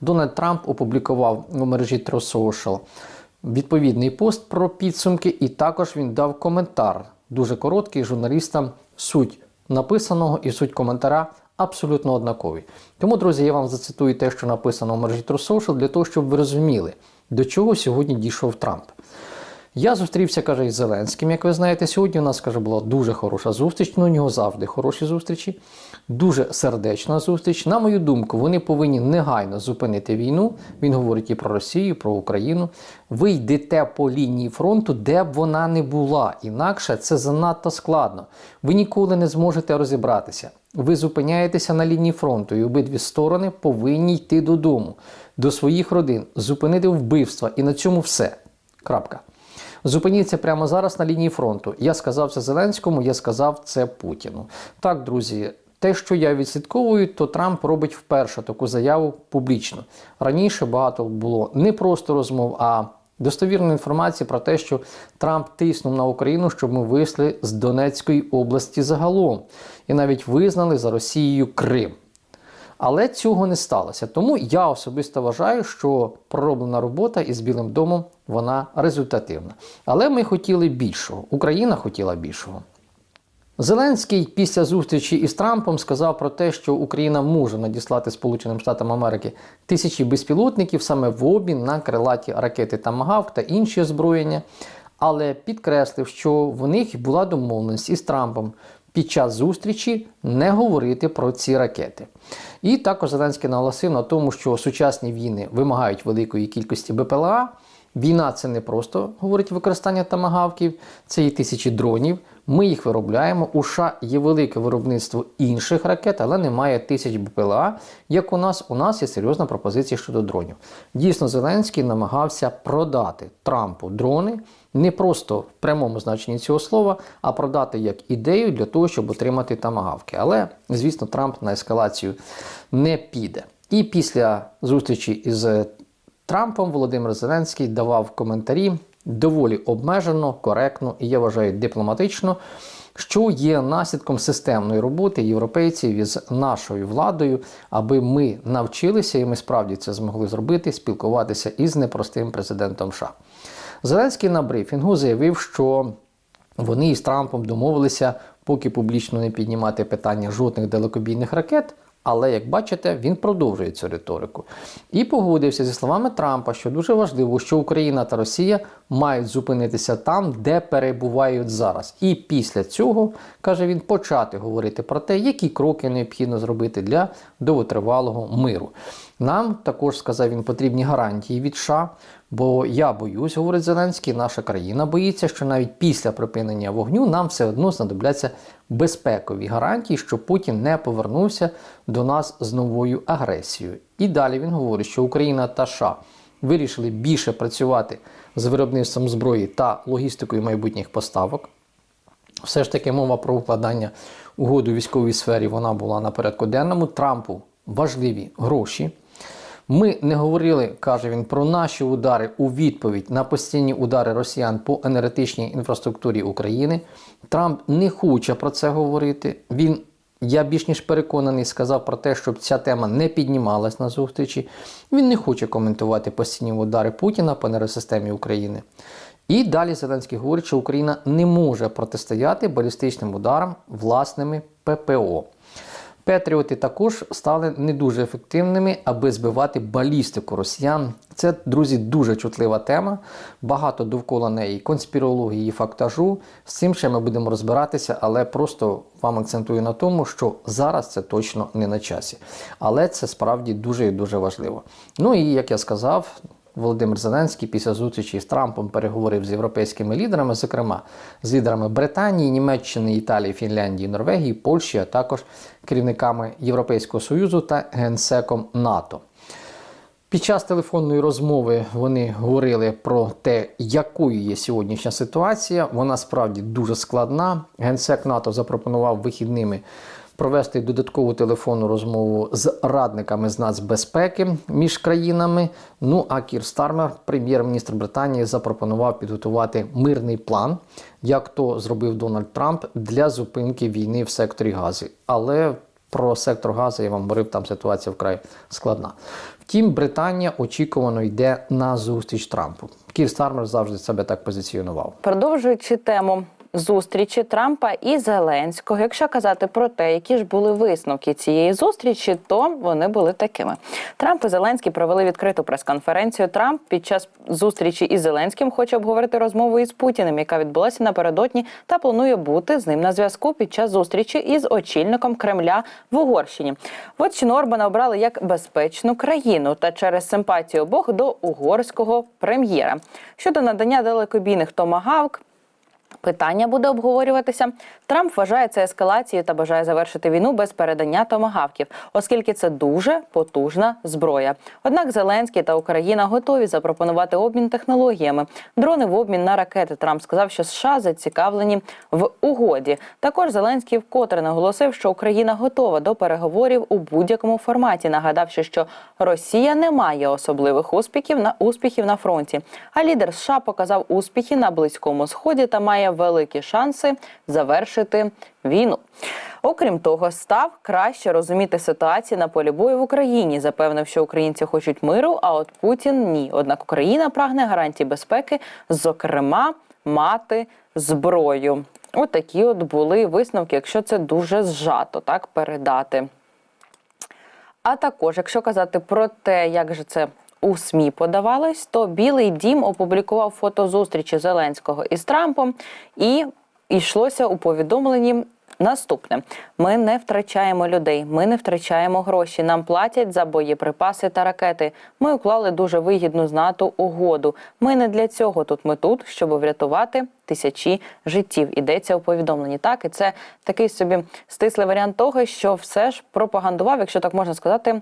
Дональд Трамп опублікував у мережі True Social відповідний пост про підсумки, і також він дав коментар дуже короткий журналістам. Суть написаного і суть коментаря абсолютно однакові. Тому, друзі, я вам зацитую те, що написано в мережі True Social, для того, щоб ви розуміли, до чого сьогодні дійшов Трамп. Я зустрівся, каже, із Зеленським. Як ви знаєте, сьогодні у нас каже, була дуже хороша зустріч. Ну, у нього завжди хороші зустрічі, дуже сердечна зустріч. На мою думку, вони повинні негайно зупинити війну. Він говорить і про Росію, і про Україну. Ви йдете по лінії фронту, де б вона не була. Інакше це занадто складно. Ви ніколи не зможете розібратися. Ви зупиняєтеся на лінії фронту, і обидві сторони повинні йти додому, до своїх родин, зупинити вбивства, і на цьому все. Крапка. Зупиніться прямо зараз на лінії фронту. Я сказав це Зеленському, я сказав це Путіну. Так, друзі, те, що я відслідковую, то Трамп робить вперше таку заяву публічно. Раніше багато було не просто розмов, а достовірної інформації про те, що Трамп тиснув на Україну, щоб ми вийшли з Донецької області загалом, і навіть визнали за Росією Крим. Але цього не сталося. Тому я особисто вважаю, що пророблена робота із Білим домом вона результативна. Але ми хотіли більшого. Україна хотіла більшого. Зеленський після зустрічі із Трампом сказав про те, що Україна може надіслати Сполученим Штатам Америки тисячі безпілотників саме в обмін на крилаті ракети Тамагавк та інші озброєння, але підкреслив, що в них була домовленість із Трампом під час зустрічі не говорити про ці ракети. І також Зеленський наголосив на тому, що сучасні війни вимагають великої кількості БПЛА. Війна це не просто говорить використання тамагавків, це і тисячі дронів. Ми їх виробляємо. У США є велике виробництво інших ракет, але немає тисяч БПЛА. Як у нас, у нас є серйозна пропозиція щодо дронів. Дійсно, Зеленський намагався продати Трампу дрони не просто в прямому значенні цього слова, а продати як ідею для того, щоб отримати тамагавки. Але, звісно, Трамп на ескалацію не піде. І після зустрічі із Трампом Володимир Зеленський давав коментарі доволі обмежено, коректно і я вважаю дипломатично, що є наслідком системної роботи європейців із нашою владою, аби ми навчилися, і ми справді це змогли зробити, спілкуватися із непростим президентом США. Зеленський на брифінгу заявив, що вони із Трампом домовилися, поки публічно не піднімати питання жодних далекобійних ракет. Але, як бачите, він продовжує цю риторику. І погодився зі словами Трампа, що дуже важливо, що Україна та Росія мають зупинитися там, де перебувають зараз. І після цього, каже він, почати говорити про те, які кроки необхідно зробити для довготривалого миру. Нам також сказав він потрібні гарантії від США. Бо я боюсь, говорить Зеленський, наша країна боїться, що навіть після припинення вогню нам все одно знадобляться безпекові гарантії, що Путін не повернувся до нас з новою агресією. І далі він говорить, що Україна та США вирішили більше працювати з виробництвом зброї та логістикою майбутніх поставок. Все ж таки мова про укладання угоди у військовій сфері вона була на порядку денному. Трампу важливі гроші. Ми не говорили, каже він, про наші удари у відповідь на постійні удари росіян по енергетичній інфраструктурі України. Трамп не хоче про це говорити. Він, я більш ніж переконаний, сказав про те, щоб ця тема не піднімалась на зустрічі. Він не хоче коментувати постійні удари Путіна по енергосистемі України. І далі Зеленський говорить, що Україна не може протистояти балістичним ударам власними ППО. Петріоти також стали не дуже ефективними, аби збивати балістику росіян. Це, друзі, дуже чутлива тема. Багато довкола неї конспірології і фактажу. З цим ще ми будемо розбиратися, але просто вам акцентую на тому, що зараз це точно не на часі. Але це справді дуже і дуже важливо. Ну і як я сказав. Володимир Зеленський після зустрічі з Трампом переговорив з європейськими лідерами, зокрема з лідерами Британії, Німеччини, Італії, Фінляндії, Норвегії, Польщі, а також керівниками Європейського Союзу та генсеком НАТО. Під час телефонної розмови вони говорили про те, якою є сьогоднішня ситуація. Вона справді дуже складна. Генсек НАТО запропонував вихідними провести додаткову телефонну розмову з радниками з нацбезпеки між країнами. Ну а Кір Стармер, прем'єр-міністр Британії, запропонував підготувати мирний план, як то зробив Дональд Трамп для зупинки війни в секторі Гази. Але про сектор Газу я вам говорив, там ситуація вкрай складна. Втім, Британія очікувано йде на зустріч Трампу. Кір Стармер завжди себе так позиціонував. Продовжуючи тему зустрічі Трампа і Зеленського, якщо казати про те, які ж були висновки цієї зустрічі, то вони були такими. Трамп і Зеленський провели відкриту прес-конференцію. Трамп під час зустрічі із Зеленським хоче обговорити розмову із Путіним, яка відбулася напередодні, та планує бути з ним на зв'язку під час зустрічі із очільником Кремля в Угорщині. Вотчину Орбана обрали як безпечну країну та через симпатію обох до угорського прем'єра щодо надання далекобійних томагавк. Питання буде обговорюватися. Трамп вважає це ескалацією та бажає завершити війну без передання томагавків, оскільки це дуже потужна зброя. Однак Зеленський та Україна готові запропонувати обмін технологіями. Дрони в обмін на ракети. Трамп сказав, що США зацікавлені в угоді. Також Зеленський вкотре наголосив, що Україна готова до переговорів у будь-якому форматі, нагадавши, що Росія не має особливих успіхів на успіхів на фронті. А лідер США показав успіхи на близькому сході та має великі шанси завершити війну. Окрім того, став краще розуміти ситуацію на полі бою в Україні. Запевнив, що українці хочуть миру, а от Путін ні. Однак Україна прагне гарантій безпеки, зокрема, мати зброю. От такі от були висновки, якщо це дуже зжато так передати. А також, якщо казати про те, як же це у СМІ подавалось, то Білий Дім опублікував фото зустрічі Зеленського із Трампом, і йшлося у повідомленні. Наступне ми не втрачаємо людей, ми не втрачаємо гроші. Нам платять за боєприпаси та ракети. Ми уклали дуже вигідну з НАТО угоду. Ми не для цього тут. Ми тут, щоб врятувати тисячі життів. Ідеться у повідомленні. Так, і це такий собі стислий варіант того, що все ж пропагандував, якщо так можна сказати.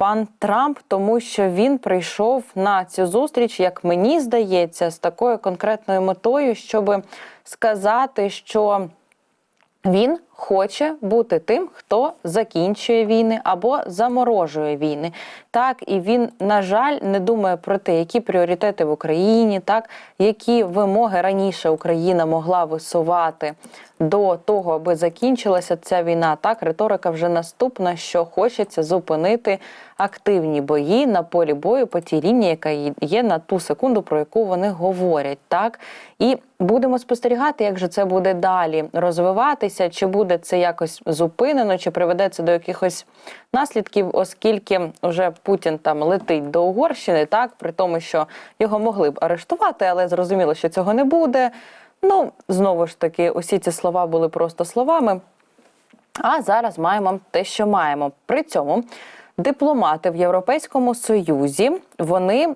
Пан Трамп, тому що він прийшов на цю зустріч, як мені здається, з такою конкретною метою, щоб сказати, що він хоче бути тим, хто закінчує війни або заморожує війни. Так, і він, на жаль, не думає про те, які пріоритети в Україні, так які вимоги раніше Україна могла висувати до того, аби закінчилася ця війна. Так, риторика вже наступна, що хочеться зупинити активні бої на полі бою по тій лінії, яка є на ту секунду, про яку вони говорять. Так і будемо спостерігати, як же це буде далі розвиватися, чи буде це якось зупинено, чи приведе це до якихось наслідків, оскільки вже Путін там летить до Угорщини, так при тому, що його могли б арештувати, але зрозуміло, що цього не буде. Ну знову ж таки, усі ці слова були просто словами. А зараз маємо те, що маємо. При цьому дипломати в Європейському Союзі вони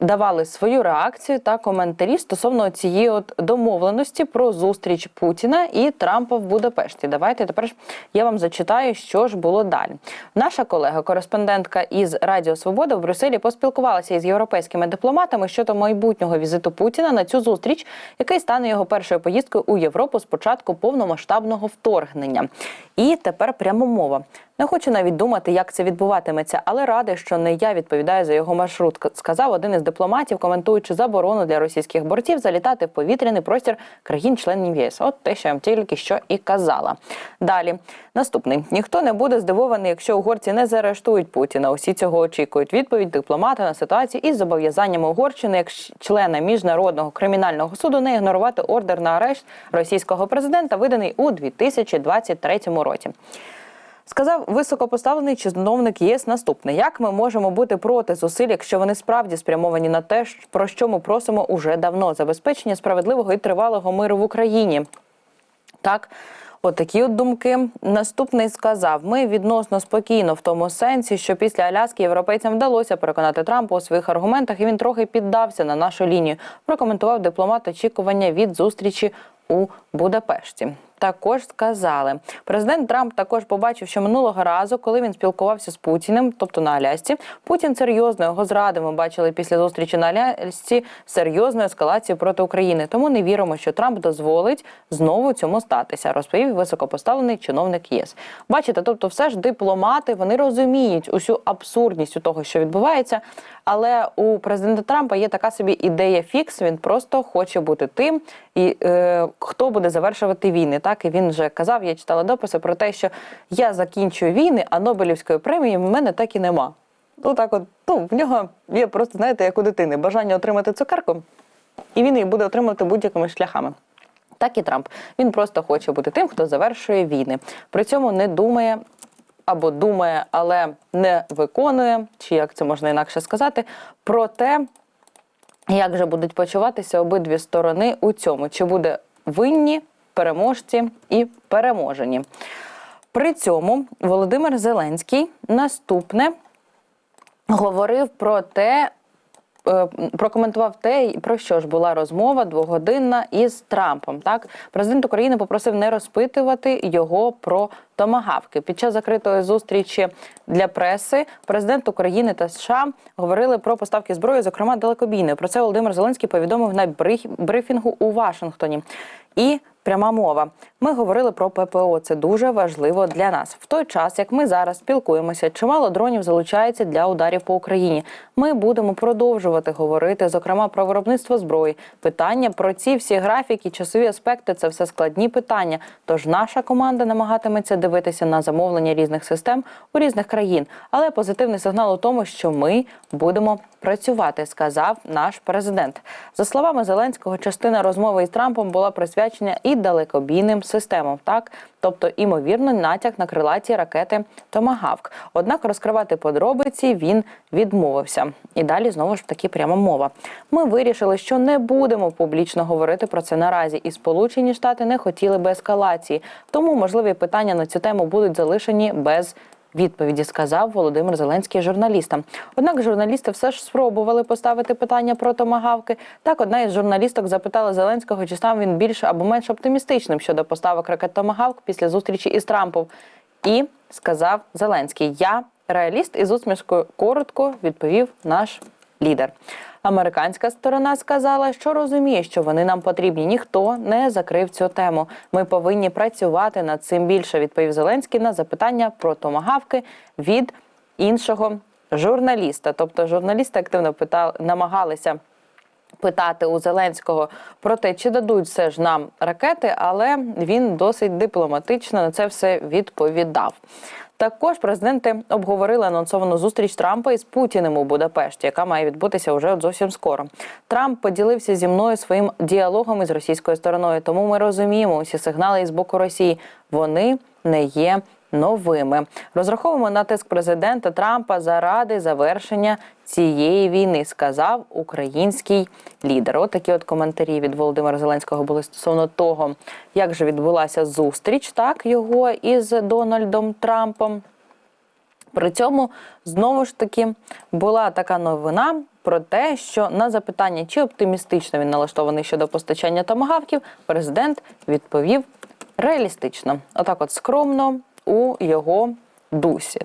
давали свою реакцію та коментарі стосовно цієї от домовленості про зустріч Путіна і Трампа в Будапешті. Давайте тепер я вам зачитаю, що ж було далі. Наша колега, кореспондентка із Радіо Свобода в Брюсселі, поспілкувалася із європейськими дипломатами щодо майбутнього візиту Путіна на цю зустріч, який стане його першою поїздкою у Європу з початку повномасштабного вторгнення. І тепер прямо мова. Не хочу навіть думати, як це відбуватиметься, але радий, що не я відповідаю за його маршрут. Сказав один із дипломатів, коментуючи заборону для російських бортів залітати в повітряний простір країн-членів ЄС. От те, що я вам тільки що і казала. Далі наступний ніхто не буде здивований, якщо угорці не заарештують Путіна. Усі цього очікують. Відповідь дипломата на ситуацію із зобов'язаннями Угорщини як члена міжнародного кримінального суду не ігнорувати ордер на арешт російського президента, виданий у 2023 році. Сказав високопоставлений чиновник ЄС наступне: як ми можемо бути проти зусиль, якщо вони справді спрямовані на те, про що ми просимо уже давно забезпечення справедливого і тривалого миру в Україні? Так. От такі от думки. Наступний сказав: ми відносно спокійно в тому сенсі, що після Аляски європейцям вдалося переконати Трампа у своїх аргументах, і він трохи піддався на нашу лінію. Прокоментував дипломат очікування від зустрічі у Будапешті. Також сказали, президент Трамп також побачив, що минулого разу, коли він спілкувався з Путіним, тобто на Алясці, Путін серйозно його зрадив. Ми бачили після зустрічі на Алясці серйозну ескалацію проти України. Тому не віримо, що Трамп дозволить знову цьому статися, розповів високопоставлений чиновник ЄС. Бачите, тобто, все ж дипломати вони розуміють усю абсурдність у того, що відбувається. Але у президента Трампа є така собі ідея фікс. Він просто хоче бути тим, і е, хто буде завершувати війни. Так і він вже казав, я читала дописи про те, що я закінчую війни, а Нобелівської премії в мене так і нема. ну так от, ну, в нього є просто, знаєте, як у дитини, бажання отримати цукерку, і він її буде отримувати будь-якими шляхами. Так і Трамп. Він просто хоче бути тим, хто завершує війни. При цьому не думає або думає, але не виконує, чи як це можна інакше сказати, про те, як же будуть почуватися обидві сторони у цьому, чи буде винні, переможці і переможені. При цьому Володимир Зеленський наступне говорив про те, прокоментував те, про що ж була розмова двогодинна із Трампом. Так, президент України попросив не розпитувати його про томагавки. Під час закритої зустрічі для преси президент України та США говорили про поставки зброї, зокрема далекобійної. Про це Володимир Зеленський повідомив на бриф- брифінгу у Вашингтоні. І пряма мова. Ми говорили про ППО. Це дуже важливо для нас. В той час, як ми зараз спілкуємося, чимало дронів залучається для ударів по Україні. Ми будемо продовжувати говорити, зокрема про виробництво зброї. Питання про ці всі графіки, часові аспекти це все складні питання. Тож наша команда намагатиметься дивитися на замовлення різних систем у різних країн. Але позитивний сигнал у тому, що ми будемо працювати, сказав наш президент. За словами Зеленського, частина розмови із Трампом була присвячена і далекобійним системам, так тобто, імовірно, натяк на крилаті ракети Томагавк. Однак розкривати подробиці він відмовився. І далі знову ж таки пряма мова. Ми вирішили, що не будемо публічно говорити про це наразі, і Сполучені Штати не хотіли би ескалації. Тому можливі питання на цю тему будуть залишені без відповіді, сказав Володимир Зеленський журналістам. Однак журналісти все ж спробували поставити питання про томагавки. Так, одна із журналісток запитала Зеленського, чи став він більше або менш оптимістичним щодо поставок ракет Томагавк після зустрічі із Трампом. І сказав Зеленський: Я реаліст із усмішкою коротко відповів наш лідер. Американська сторона сказала, що розуміє, що вони нам потрібні. Ніхто не закрив цю тему. Ми повинні працювати над цим більше. Відповів Зеленський на запитання про томагавки від іншого журналіста. Тобто, журналісти активно питали, намагалися питати у Зеленського про те, чи дадуть все ж нам ракети, але він досить дипломатично на це все відповідав. Також президенти обговорили анонсовану зустріч Трампа із Путіним у Будапешті, яка має відбутися вже от зовсім скоро. Трамп поділився зі мною своїм діалогом із російською стороною. Тому ми розуміємо усі сигнали із боку Росії. Вони не є новими. Розраховуємо на тиск президента Трампа заради завершення цієї війни, сказав український лідер. От такі от коментарі від Володимира Зеленського були стосовно того, як же відбулася зустріч, так його із Дональдом Трампом. При цьому знову ж таки була така новина про те, що на запитання, чи оптимістично він налаштований щодо постачання томагавків, президент відповів реалістично, отак, от скромно у його дусі.